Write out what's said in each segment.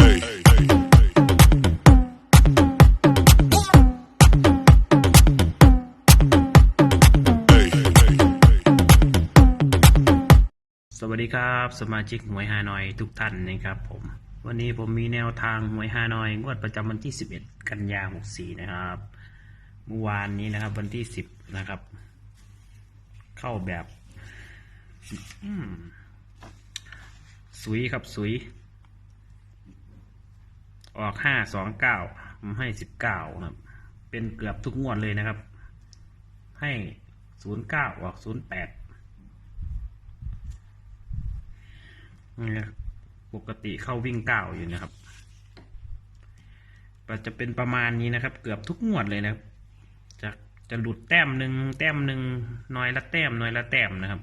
สวัสดีครับสมาชิกหวยฮานอยทุกท่านนะครับผมวันนี้ผมมีแนวทางหวยฮานอยงวดประจำวันที่ 11 กันยา64 นะครับเมื่อวานนี้นะครับ วันที่ 10 นะครับ เข้าแบบสุยครับสุย ออกห้าสองเก้าให้สิบเก้าครับ เป็นเกือบทุกงวดเลยนะครับ ให้ศูนย์เก้าออกศูนย์แปดนี่นะปกติเข้าวิ่งเก้าอยู่นะครับจะเป็นประมาณนี้นะครับ เกือบทุกงวดเลยนะครับจะจะหลุดแต้มหนึ่งแต้มหนึ่งน้อยละแต้มน้อยละแต้มนะครับ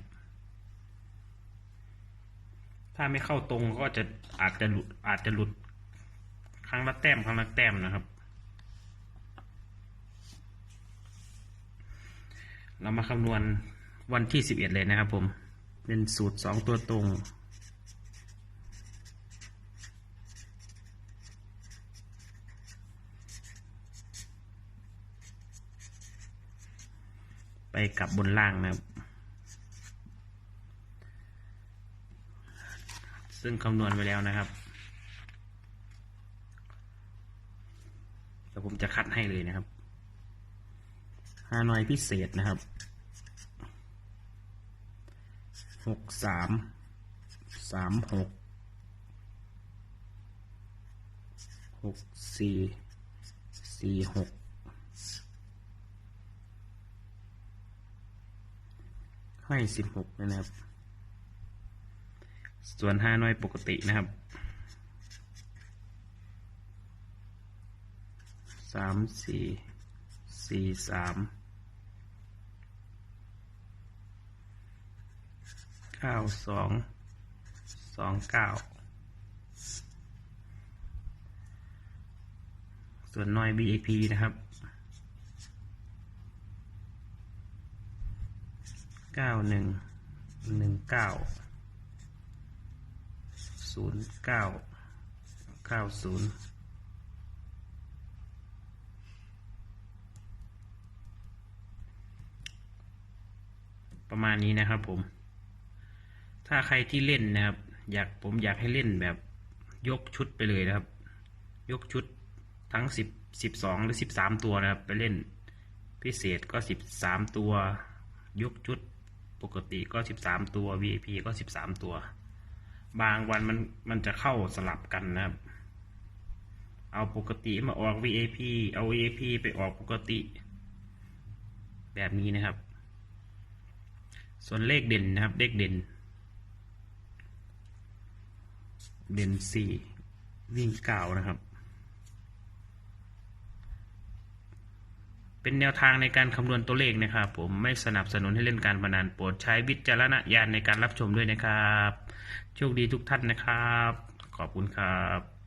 ถ้าไม่เข้าตรงก็จะอาจจะหลุดอาจจะหลุด ครั้งละแต้มครั้งละแต้มนะครับ เรามาคำนวณวันที่สิบเอ็ดเลยนะครับผมเป็นสูตรสองตัวตรงไปกลับบนล่างนะครับ ซึ่งคำนวณไว้แล้วนะครับเดี๋ยว ผมจะคัดให้เลยนะครับฮานอยพิเศษนะครับหกสามสามหกหกสี่สี่หกให้สิบหกนะครับ ส่วนห้าน้อยปกตินะครับ สามสี่สี่สามเก้าสองสองเก้าส่วนน้อย BAP นะครับเก้าหนึ่งหนึ่งเก้าศูนย์เก้าเก้าศูนย์ ประมาณนี้นะครับผม ถ้าใครที่เล่นนะครับ อยากผมอยากให้เล่นแบบยกชุดไปเลยนะครับ ยกชุดทั้งสิบสิบสองหรือสิบสามตัวนะครับ ไปเล่นพิเศษก็สิบสามตัว ยกชุดปกติก็สิบสามตัว VIP ก็สิบสามตัว บางวันมันมันจะเข้าสลับกันนะครับ เอาปกติมาออก VIP เอา VIP ไปออกปกติ แบบนี้นะครับ ส่วนเลขเด่นนะครับ เลขเด่น เด่นสี่วิ่งเก่านะครับ เป็นแนวทางในการคำนวณตัวเลขนะครับ ผมไม่สนับสนุนให้เล่นการพนันโปรดใช้วิจารณญาณในการรับชมด้วยนะครับ โชคดีทุกท่านนะครับ ขอบคุณครับ